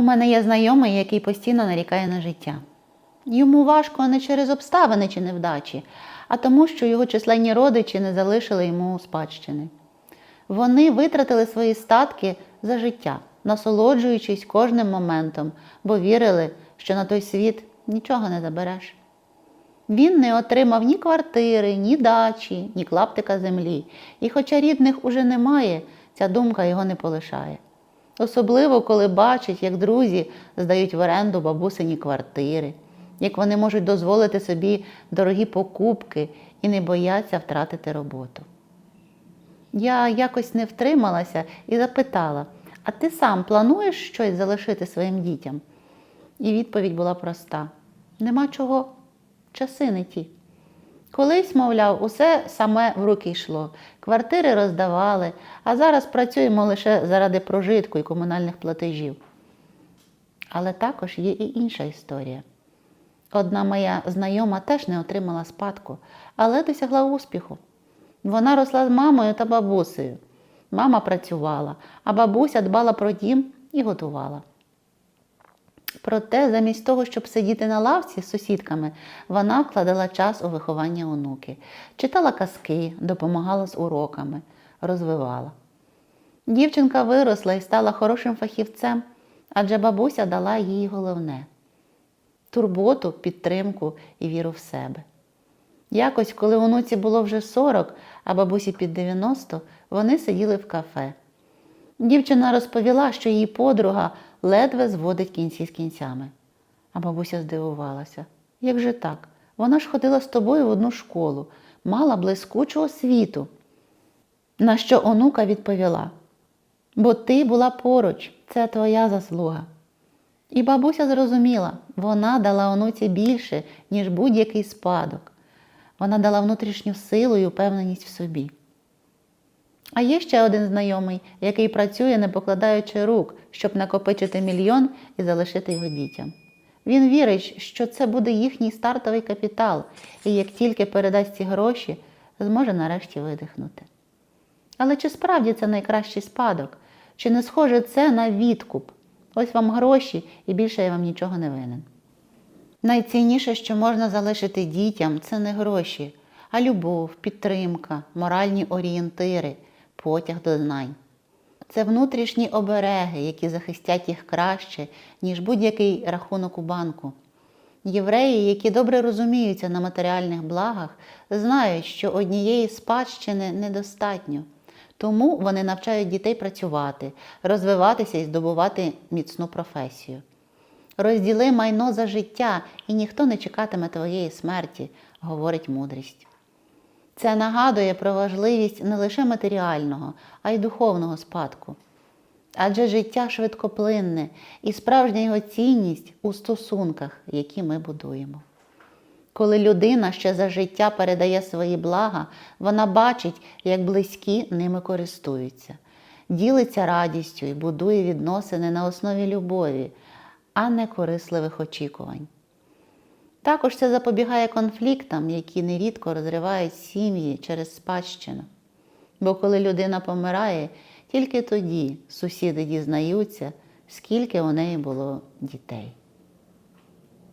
У мене є знайомий, який постійно нарікає на життя. Йому важко не через обставини чи невдачі, а тому, що його численні родичі не залишили йому спадщини. Вони витратили свої статки за життя, насолоджуючись кожним моментом, бо вірили, що на той світ нічого не забереш. Він не отримав ні квартири, ні дачі, ні клаптика землі. І хоча рідних уже немає, ця думка його не полишає. Особливо, коли бачить, як друзі здають в оренду бабусині квартири, як вони можуть дозволити собі дорогі покупки і не бояться втратити роботу. Я якось не втрималася і запитала: а ти сам плануєш щось залишити своїм дітям? І відповідь була проста: нема чого, часи не ті. Колись, мовляв, усе саме в руки йшло, квартири роздавали, а зараз працюємо лише заради прожитку і комунальних платежів. Але також є і інша історія. Одна моя знайома теж не отримала спадку, але досягла успіху. Вона росла з мамою та бабусею. Мама працювала, а бабуся дбала про дім і готувала. Проте, замість того, щоб сидіти на лавці з сусідками, вона вкладала час у виховання онуки, читала казки, допомагала з уроками, розвивала. Дівчинка виросла і стала хорошим фахівцем, адже бабуся дала їй головне турботу, підтримку і віру в себе. Якось, коли онуці було вже 40, а бабусі під 90, вони сиділи в кафе. Дівчина розповіла, що її подруга ледве зводить кінці з кінцями. А бабуся здивувалася. Як же так? Вона ж ходила з тобою в одну школу, мала блискучу освіту. На що онука відповіла: Бо ти була поруч, це твоя заслуга. І бабуся зрозуміла, вона дала онуці більше, ніж будь-який спадок. Вона дала внутрішню силу і впевненість в собі. А є ще один знайомий, який працює, не покладаючи рук, щоб накопичити мільйон і залишити його дітям. Він вірить, що це буде їхній стартовий капітал, і як тільки передасть ці гроші, зможе нарешті видихнути. Але чи справді це найкращий спадок? Чи не схоже це на відкуп? Ось вам гроші, і більше я вам нічого не винен. Найцінніше, що можна залишити дітям, це не гроші, а любов, підтримка, моральні орієнтири, потяг до знань. Це внутрішні обереги, які захистять їх краще, ніж будь-який рахунок у банку. Євреї, які добре розуміються на матеріальних благах, знають, що однієї спадщини недостатньо. Тому вони навчають дітей працювати, розвиватися і здобувати міцну професію. Розділи майно за життя, і ніхто не чекатиме твоєї смерті, говорить мудрість. Це нагадує про важливість не лише матеріального, а й духовного спадку. Адже життя швидкоплинне і справжня його цінність у стосунках, які ми будуємо. Коли людина ще за життя передає свої блага, вона бачить, як близькі ними користуються, ділиться радістю і будує відносини на основі любові, а не корисливих очікувань. Також це запобігає конфліктам, які нерідко розривають сім'ї через спадщину. Бо коли людина помирає, тільки тоді сусіди дізнаються, скільки у неї було дітей.